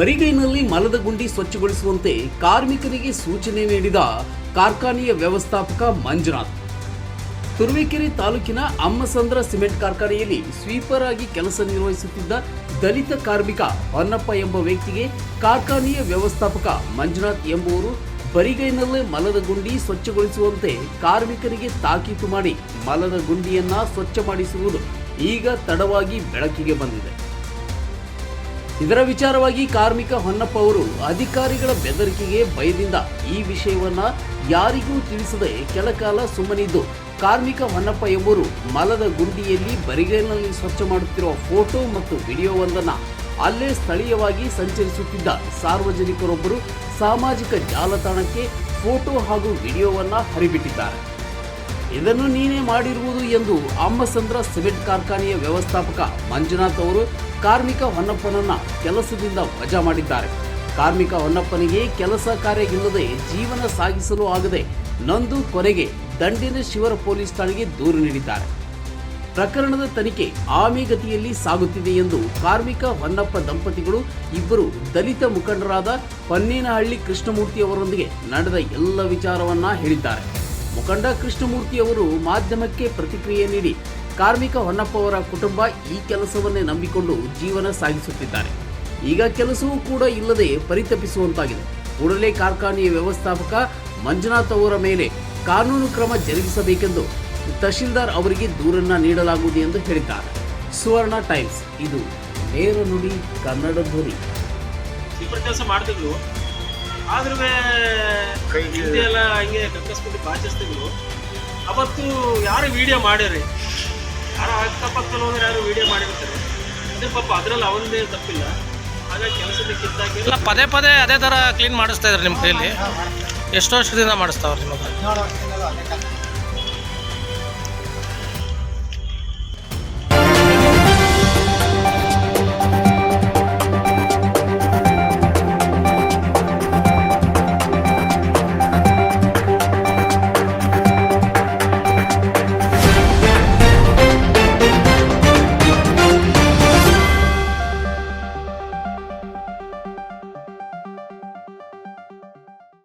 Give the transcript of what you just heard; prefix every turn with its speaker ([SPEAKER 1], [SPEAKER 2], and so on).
[SPEAKER 1] ಬರಿಗೈನಲ್ಲಿ ಮಲದ ಗುಂಡಿ ಸ್ವಚ್ಛಗೊಳಿಸುವಂತೆ ಕಾರ್ಮಿಕರಿಗೆ ಸೂಚನೆ ನೀಡಿದ ಕಾರ್ಖಾನೆಯ ವ್ಯವಸ್ಥಾಪಕ ಮಂಜುನಾಥ್. ತುರುವೇಕೆರೆ ತಾಲೂಕಿನ ಅಮ್ಮಸಂದ್ರ ಸಿಮೆಂಟ್ ಕಾರ್ಖಾನೆಯಲ್ಲಿ ಸ್ವೀಪರ್ ಆಗಿ ಕೆಲಸ ನಿರ್ವಹಿಸುತ್ತಿದ್ದ ದಲಿತ ಕಾರ್ಮಿಕ ಹೊನ್ನಪ್ಪ ಎಂಬ ವ್ಯಕ್ತಿಗೆ ಕಾರ್ಖಾನೆಯ ವ್ಯವಸ್ಥಾಪಕ ಮಂಜುನಾಥ್ ಎಂಬುವರು ಬರಿಗೈನಲ್ಲೇ ಮಲದ ಗುಂಡಿ ಸ್ವಚ್ಛಗೊಳಿಸುವಂತೆ ಕಾರ್ಮಿಕರಿಗೆ ತಾಕೀತು ಮಾಡಿ ಮಲದ ಗುಂಡಿಯನ್ನ ಸ್ವಚ್ಛ ಮಾಡಿಸುವುದು ಈಗ ತಡವಾಗಿ ಬೆಳಕಿಗೆ ಬಂದಿದೆ. ಇದರ ವಿಚಾರವಾಗಿ ಕಾರ್ಮಿಕ ಹೊನ್ನಪ್ಪ ಅವರು ಅಧಿಕಾರಿಗಳ ಬೆದರಿಕೆಗೆ ಭಯದಿಂದ ಈ ವಿಷಯವನ್ನ ಯಾರಿಗೂ ತಿಳಿಸದೆ ಕೆಲಕಾಲ ಸುಮ್ಮನಿದ್ದು. ಕಾರ್ಮಿಕ ಹೊನ್ನಪ್ಪ ಎಂಬುವರು ಮಲದ ಗುಂಡಿಯಲ್ಲಿ ಬರಿಗೈನಲ್ಲಿ ಸ್ವಚ್ಛ ಮಾಡುತ್ತಿರುವ ಫೋಟೋ ಮತ್ತು ವಿಡಿಯೋವೊಂದನ್ನು ಅಲ್ಲೇ ಸ್ಥಳೀಯವಾಗಿ ಸಂಚರಿಸುತ್ತಿದ್ದ ಸಾರ್ವಜನಿಕರೊಬ್ಬರು ಸಾಮಾಜಿಕ ಜಾಲತಾಣಕ್ಕೆ ಫೋಟೋ ಹಾಗೂ ವಿಡಿಯೋವನ್ನು ಹರಿಬಿಟ್ಟಿದ್ದಾರೆ. ಇದನ್ನು ನೀನೇ ಮಾಡಿರುವುದು ಎಂದು ಅಮ್ಮಸಂದ್ರ ಸಿಮೆಂಟ್ ಕಾರ್ಖಾನೆಯ ವ್ಯವಸ್ಥಾಪಕ ಮಂಜುನಾಥ್ ಅವರು ಕಾರ್ಮಿಕ ಹೊನ್ನಪ್ಪನನ್ನ ಕೆಲಸದಿಂದ ವಜಾ ಮಾಡಿದ್ದಾರೆ. ಕಾರ್ಮಿಕ ಹೊನ್ನಪ್ಪನಿಗೆ ಕೆಲಸ ಕಾರ್ಯ ಇಲ್ಲದೆ ಜೀವನ ಸಾಗಿಸಲು ಆಗದೆ ನಂದು ಕೊನೆಗೆ ದಂಡಿನ ಶಿವರ ಪೊಲೀಸ್ ಠಾಣೆಗೆ ದೂರು ನೀಡಿದ್ದಾರೆ. ಪ್ರಕರಣದ ತನಿಖೆ ಆಮೇಗತಿಯಲ್ಲಿ ಸಾಗುತ್ತಿದೆ ಎಂದು ಕಾರ್ಮಿಕ ಹೊನ್ನಪ್ಪ ದಂಪತಿಗಳು ಇಬ್ಬರು ದಲಿತ ಮುಖಂಡರಾದ ಪನ್ನೇನಹಳ್ಳಿ ಕೃಷ್ಣಮೂರ್ತಿ ಅವರೊಂದಿಗೆ ನಡೆದ ಎಲ್ಲ ವಿಚಾರವನ್ನ ಹೇಳಿದ್ದಾರೆ. ಮುಖಂಡ ಕೃಷ್ಣಮೂರ್ತಿ ಅವರು ಮಾಧ್ಯಮಕ್ಕೆ ಪ್ರತಿಕ್ರಿಯೆ ನೀಡಿ ಕಾರ್ಮಿಕ ಹೊನ್ನಪ್ಪ ಅವರ ಕುಟುಂಬ ಈ ಕೆಲಸವನ್ನೇ ನಂಬಿಕೊಂಡು ಜೀವನ ಸಾಗಿಸುತ್ತಿದ್ದಾರೆ. ಈಗ ಕೆಲಸವೂ ಕೂಡ ಇಲ್ಲದೆ ಪರಿತಪಿಸುವಂತಾಗಿದೆ. ಕೂಡಲೇ ಕಾರ್ಖಾನೆಯ ವ್ಯವಸ್ಥಾಪಕ ಮಂಜುನಾಥ್ ಅವರ ಮೇಲೆ ಕಾನೂನು ಕ್ರಮ ಜರುಗಿಸಬೇಕೆಂದು ತಹಶೀಲ್ದಾರ್ ಅವರಿಗೆ ದೂರನ್ನ ನೀಡಲಾಗುವುದು ಎಂದು ಹೇಳಿದ್ದಾರೆ. ಸುವರ್ಣ ಟೈಮ್ಸ್ ಇದು ನೇರ ನುಡಿ ಕನ್ನಡ ಧ್ವನಿ.
[SPEAKER 2] ಇಬ್ಬರು ಕೆಲಸ ಮಾಡ್ತಿದ್ರು. ಆದ್ರೂ ಹಿಂದೆ ಎಲ್ಲ ಹಂಗೆ ಕಕ್ಕಸ್ಕೊಂಡು ಬಾಚಿಸ್ತಿದ್ರು. ಅವತ್ತು ಯಾರು ವಿಡಿಯೋ ಮಾಡ್ಯಾರಿ ಯಾರು ಅಕ್ಕಪಕ್ಕದಲ್ಲಿ ಹೋದ್ರೆ ಯಾರು ವಿಡಿಯೋ ಮಾಡಿರ್ತಾರೆ. ಅದೇ ಪಾಪ ಅದ್ರಲ್ಲಿ ಅವನದೇ ತಪ್ಪಿಲ್ಲ. ಹಾಗಾಗಿ ಕೆಲಸದ ಕಿತ್ತಾಕಿ
[SPEAKER 3] ಇಲ್ಲ ಪದೇ ಪದೇ ಅದೇ ಥರ ಕ್ಲೀನ್ ಮಾಡಿಸ್ತಾ ಇದ್ದಾರೆ ನಿಮ್ಮ ಕೈಯಲ್ಲಿ ಎಷ್ಟು ವರ್ಷದಿಂದ ಮಾಡಿಸ್ತಾವ್ರಿ ನಿಮ್ಮ?